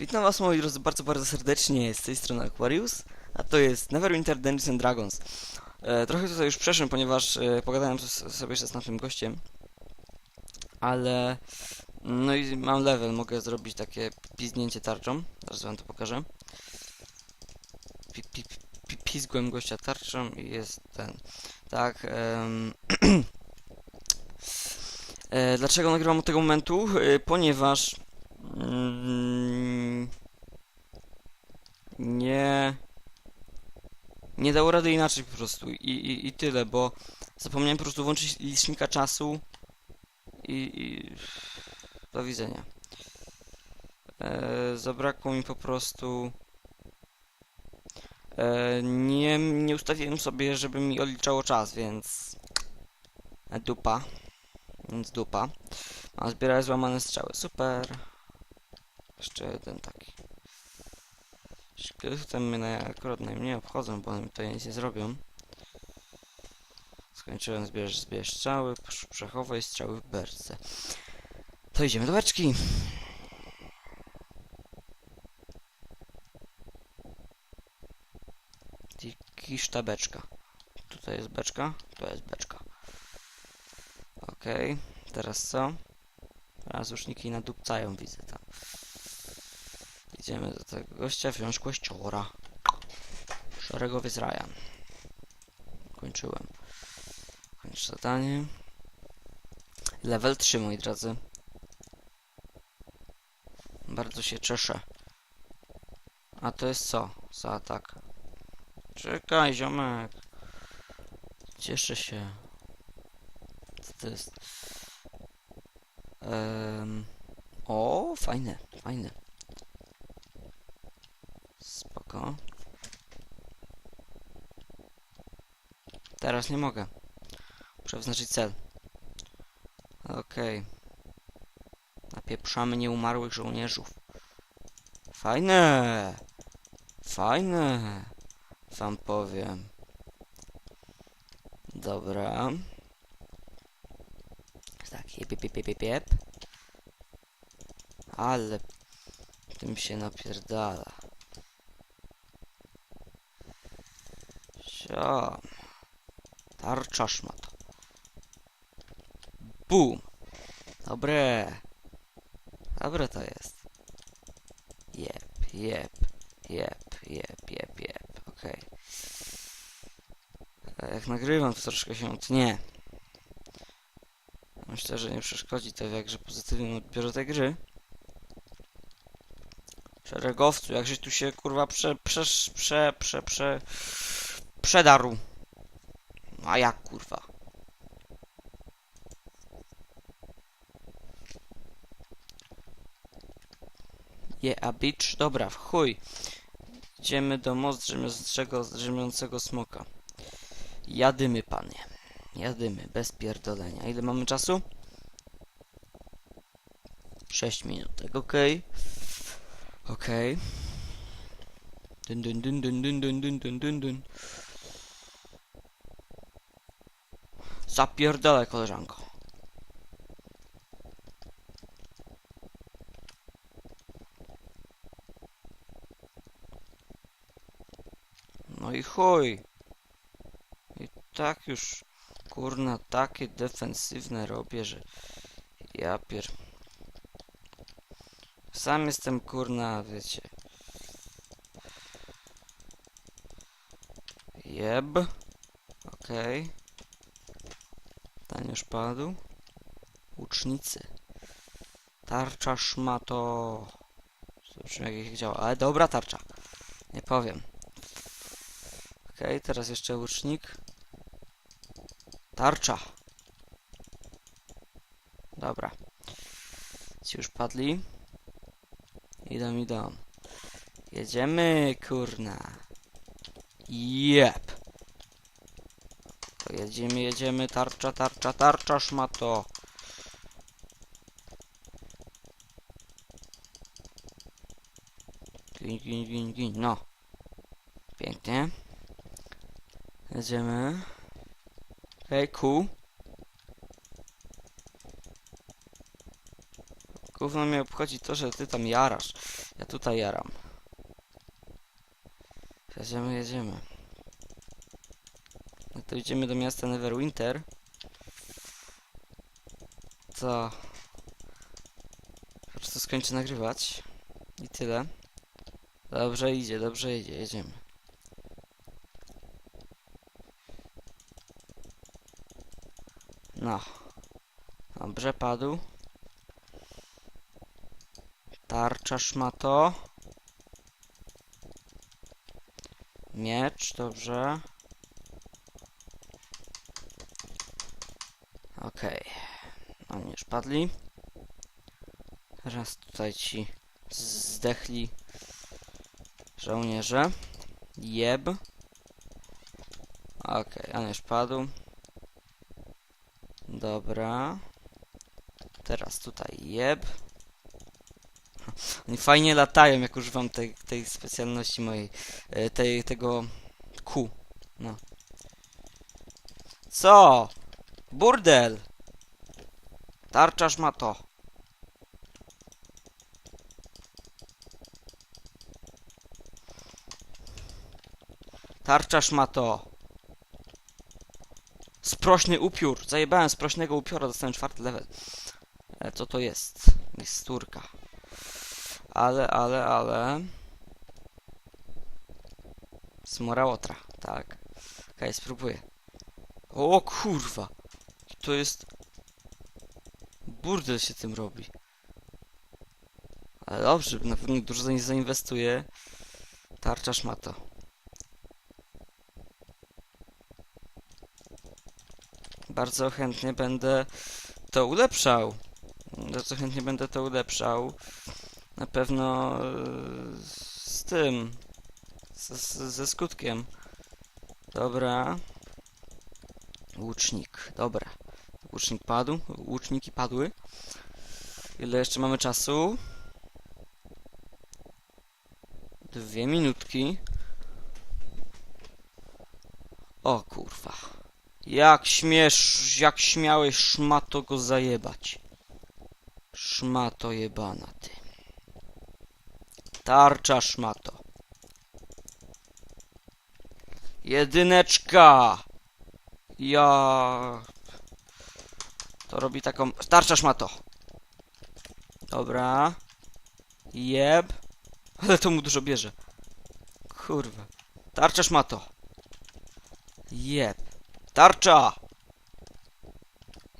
Witam was moi drodzy bardzo, bardzo serdecznie z tej strony Aquarius, a to jest Neverwinter Dungeons and Dragons. E, trochę tutaj już przeszłem, ponieważ e, pogadałem sobie jeszcze z naszym gościem, ale no i mam level, mogę zrobić takie pizdnięcie tarczą, zaraz wam to pokażę. Pi, pizgłem gościa tarczą i jest ten, tak, em, e, dlaczego nagrywam od tego momentu? E, ponieważ Mm, nie. Nie dało rady inaczej po prostu i, i, i tyle, bo zapomniałem po prostu włączyć licznika czasu i, i do widzenia. E, zabrakło mi po prostu. E, nie, nie ustawiłem sobie, żeby mi odliczało czas, więc. Dupa. Więc dupa. A zbierać złamane strzały. Super. Jeszcze jeden taki. Szkieletem mnie akurat najmniej obchodzą, bo one mi tutaj nic nie zrobią. Skończyłem zbierać zbierać strzały, przechowaj strzały w berce. To idziemy do beczki. Kiszta beczka. Tutaj jest beczka, to jest beczka. Okej, teraz co? Teraz już niki nadupcają, widzę tam. Idziemy do tego gościa, wziąć kościora. Szeregowiec Ryan. Kończyłem. Kończ zadanie. Level 3, moi drodzy. Bardzo się cieszę. A to jest co? Za atak. Czekaj, ziomek. Cieszę się. Co to jest? Em, o, fajne, fajne. Spoko. Teraz nie mogę. Muszę wyznaczyć cel. Okej. Napieprzamy nieumarłych żołnierzów. Fajne! Fajne! Wam powiem. Dobra. Tak, jep, jep, jep, jep, jep. Ale tym się napierdala. Siam. Tarcza szmat. Bum. Dobre. Dobre to jest. Jep, jep, jep, jep, jep, jep. Okej. E, Jak nagrywam, to troszkę się tnie. Myślę, że nie przeszkodzi to w jakże pozytywnym odbiorze tej gry. Szeregowcu, jakżeś tu się kurwa prze, prze, prze, prze, prze, przedarł. A jak kurwa? Je a bitch, dobra, w chuj. Idziemy do most drzemiącego, drzemiącego smoka. Jadymy, panie. Jadymy, bez pierdolenia. Ile mamy czasu? 6 minutek, okej. Okej. Dun dun dun dun dun dun dun dun dun dun. Zapierdolę, koleżanko. No i chuj. I tak już, kurna, takie defensywne robię, że ja pier... Sam jestem, kurna, wiecie. Jeb. Okej. Ten już padł. Łucznicy. Tarcza szmato. Zobaczymy jak ich działa. Ale dobra tarcza. Nie powiem. Okej, teraz jeszcze łucznik. Tarcza. Dobra. Ci już padli. Idą, idą. Jedziemy, kurna. Jep. Jedziemy, jedziemy. Tarcza, tarcza, tarcza, szmato. Gin, gin, gin, gin. No. Pięknie. Jedziemy. Hej, cool. Gówno mnie obchodzi to, że ty tam jarasz. Ja tutaj jaram. Jedziemy, jedziemy. No to idziemy do miasta Neverwinter. To... Po prostu skończę nagrywać. I tyle. Dobrze idzie, dobrze idzie, jedziemy. No. Dobrze padł. Tarcza szmato. Miecz, dobrze. Okej. Oni już padli. Teraz tutaj ci zdechli żołnierze. Jeb. Okej, on już padł. Dobra. Teraz tutaj jeb. Oni fajnie latają, jak używam tej, tej specjalności mojej. e, Tej, tego Q. No. Co? Burdel! Tarczasz ma to. Tarczasz ma to. Sprośny upiór. Zajebałem sprośnego upiora, dostałem czwarty level. E, co to jest? Miksturka. Ale, ale, ale... Smorałotra, tak. Okej, spróbuję. O kurwa! To jest... Burdel się tym robi. Ale dobrze, na pewno dużo nie zainwestuję. Tarczasz ma to. Bardzo chętnie będę to ulepszał. Bardzo chętnie będę to ulepszał. Na pewno e, z tym. Z, z, ze skutkiem. Dobra. Łucznik. Dobra. Łucznik padł. Łuczniki padły. Ile jeszcze mamy czasu? Dwie minutki. O kurwa. Jak śmiesz, jak śmiałeś szmato go zajebać. Szmato jebana ty. Tarcza szmato. Jedyneczka! Ja... To robi taką... Tarcza szmato! Dobra. Jeb. Ale to mu dużo bierze. Kurwa. Tarcza szmato. Jeb. Tarcza!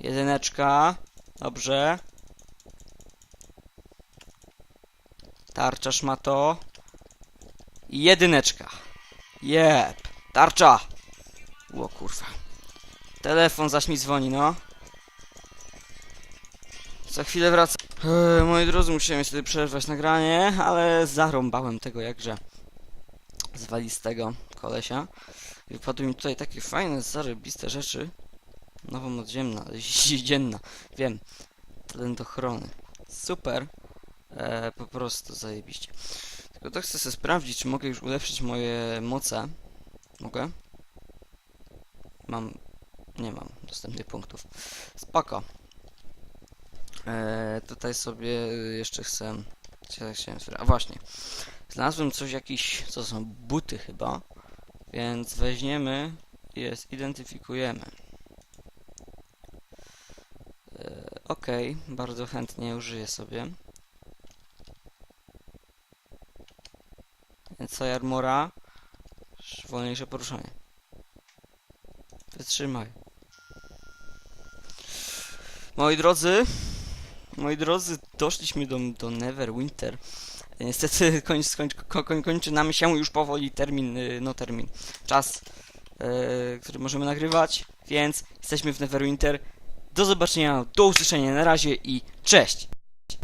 Jedyneczka. Dobrze. Tarcza szmato. I jedyneczka. Jeb. Tarcza! Ło kurwa. Telefon zaś mi dzwoni, no. Za chwilę wracam. Eee, moi drodzy, musiałem niestety przerwać nagranie, ale zarąbałem tego jakże zwalistego kolesia. I wypadły mi tutaj takie fajne, zarybiste rzeczy. Nowa podziemna, dzienna, wiem. Talent ochrony. Super. E, po prostu zajebiście. Tylko to chcę sobie sprawdzić, czy mogę już ulepszyć moje moce. Mogę? Mam... Nie mam dostępnych punktów. Spoko. E, tutaj sobie jeszcze chcę... Co? A właśnie. Znalazłem coś, jakiś... Co są? Buty chyba. Więc weźmiemy i je zidentyfikujemy. E, ok, bardzo chętnie użyję sobie. Więc armora, wolniejsze poruszanie. Wytrzymaj. Moi drodzy, moi drodzy, doszliśmy do, do Neverwinter. Niestety koń, skończ, ko, koń, kończy nam się już powoli termin, y, no termin, czas, y, który możemy nagrywać, więc jesteśmy w Neverwinter. Do zobaczenia, do usłyszenia na razie i cześć!